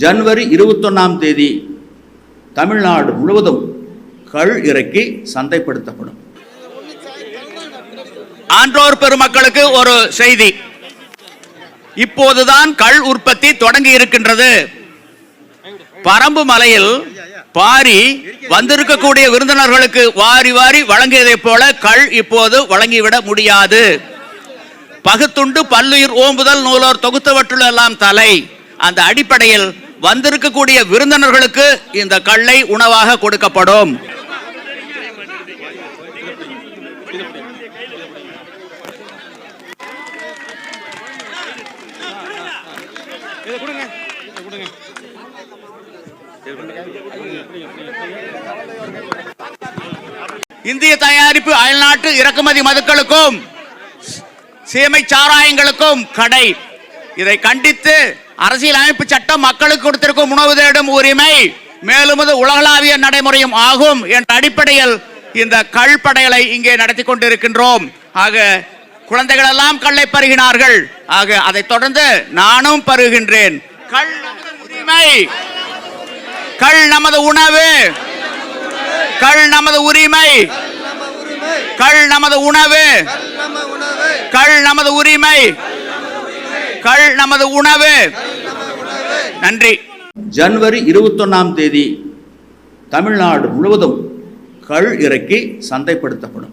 ஜனவரி இருபத்தொன்னாம் தேதி தமிழ்நாடு முழுவதும் கள் இறக்கி சந்தைப்படுத்தப்படும். ஆன்றோர் பெருமக்களுக்கு ஒரு செய்தி. இப்போதுதான் கள் உற்பத்தி தொடங்கி இருக்கின்றது. பரம்பு மலையில் பாரி வந்திருக்கக்கூடிய விருந்தினர்களுக்கு வாரி வாரி வழங்கியதைப் போல கள் இப்போது வழங்கிவிட முடியாது. பகுத்துண்டு பல்லுயிர் ஓம்புதல் நூலோர் தொகுத்தவற்றுள்ள எல்லாம் தலை. அந்த அடிப்படையில் வந்திருக்கக்கூடிய விருந்தினர்களுக்கு இந்த கல்லை உணவாக கொடுக்கப்படும். இந்திய தயாரிப்பு அயல்நாட்டு இறக்குமதி மதுக்களுக்கும் சீமை சாராயங்களுக்கும் கடை. இதை கண்டித்து அரசியலமைப்பு சட்டம் மக்களுக்கு கொடுத்திருக்கும் உணவு தேடும் உரிமை மேலும் இது உலகளாவிய நடைமுறையும் ஆகும் என்ற அடிப்படையில் இந்த கள் படையலை இங்கே நடத்தி கொண்டிருக்கின்றோம். ஆக குழந்தைகள் எல்லாம் கல்லை பருகினார்கள். ஆக அதைத் தொடர்ந்து நானும் பருகின்றேன். கள் நமது உரிமை. கள் நமது உணவு. கள் நமது உரிமை. கள் நமது உணவு. கள் நமது உரிமை. கள் நமது உணவு. நன்றி. ஜனவரி இருபத்தொன்னாம் தேதி தமிழ்நாடு முழுவதும் கள் இறக்கி சந்தைப்படுத்தப்படும்.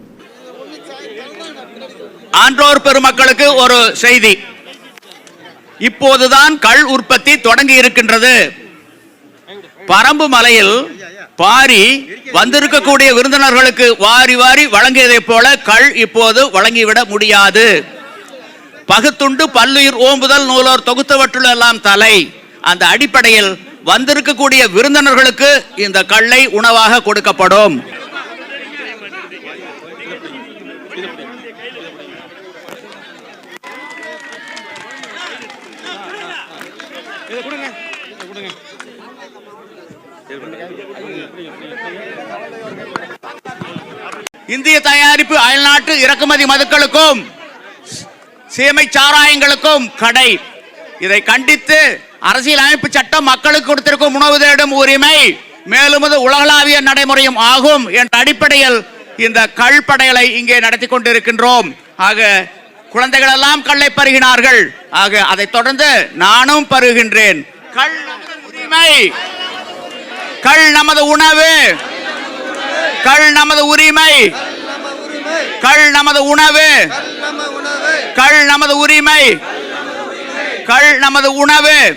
ஆன்றோர் பெருமக்களுக்கு ஒரு செய்தி. இப்போதுதான் கள் உற்பத்தி தொடங்கி இருக்கின்றது. பரம்பு மலையில் பாரி வந்திருக்கக்கூடிய விருந்தினர்களுக்கு வாரி வாரி வழங்கியதைப் போல கள் இப்போது வழங்கிவிட முடியாது. பகுத்துண்டு பல்லுயிர் ஓம்புதல் நூலோர் தொகுத்தவற்றுள் எல்லாம் தலை. அந்த அடிப்படையில் வந்திருக்கக்கூடிய விருந்தினர்களுக்கு இந்த கல்லை உணவாக கொடுக்கப்படும். இந்திய தயாரிப்பு அயல்நாட்டு இறக்குமதி மதுக்களுக்கும் சீமை சாராயங்களுக்கும் கடை. இதை கண்டித்து அரசியலமைப்பு சட்டம் மக்களுக்கு கொடுத்திருக்கும் உணவு தேடும் உரிமை மேலும் இது உலகளாவிய நடைமுறையும் ஆகும் என்ற அடிப்படையில் இந்த கள் படையலை இங்கே நடத்தி கொண்டிருக்கின்றோம். ஆக குழந்தைகள் எல்லாம் கல்லை பருகினார்கள். ஆக அதைத் தொடர்ந்து நானும் பருகின்றேன். கள் நமது உரிமை. கள் நமது உணவு. கள் நமது உரிமை. கள் நமது உணவு. கள் நமது உரிமை. கள் நமது உணவு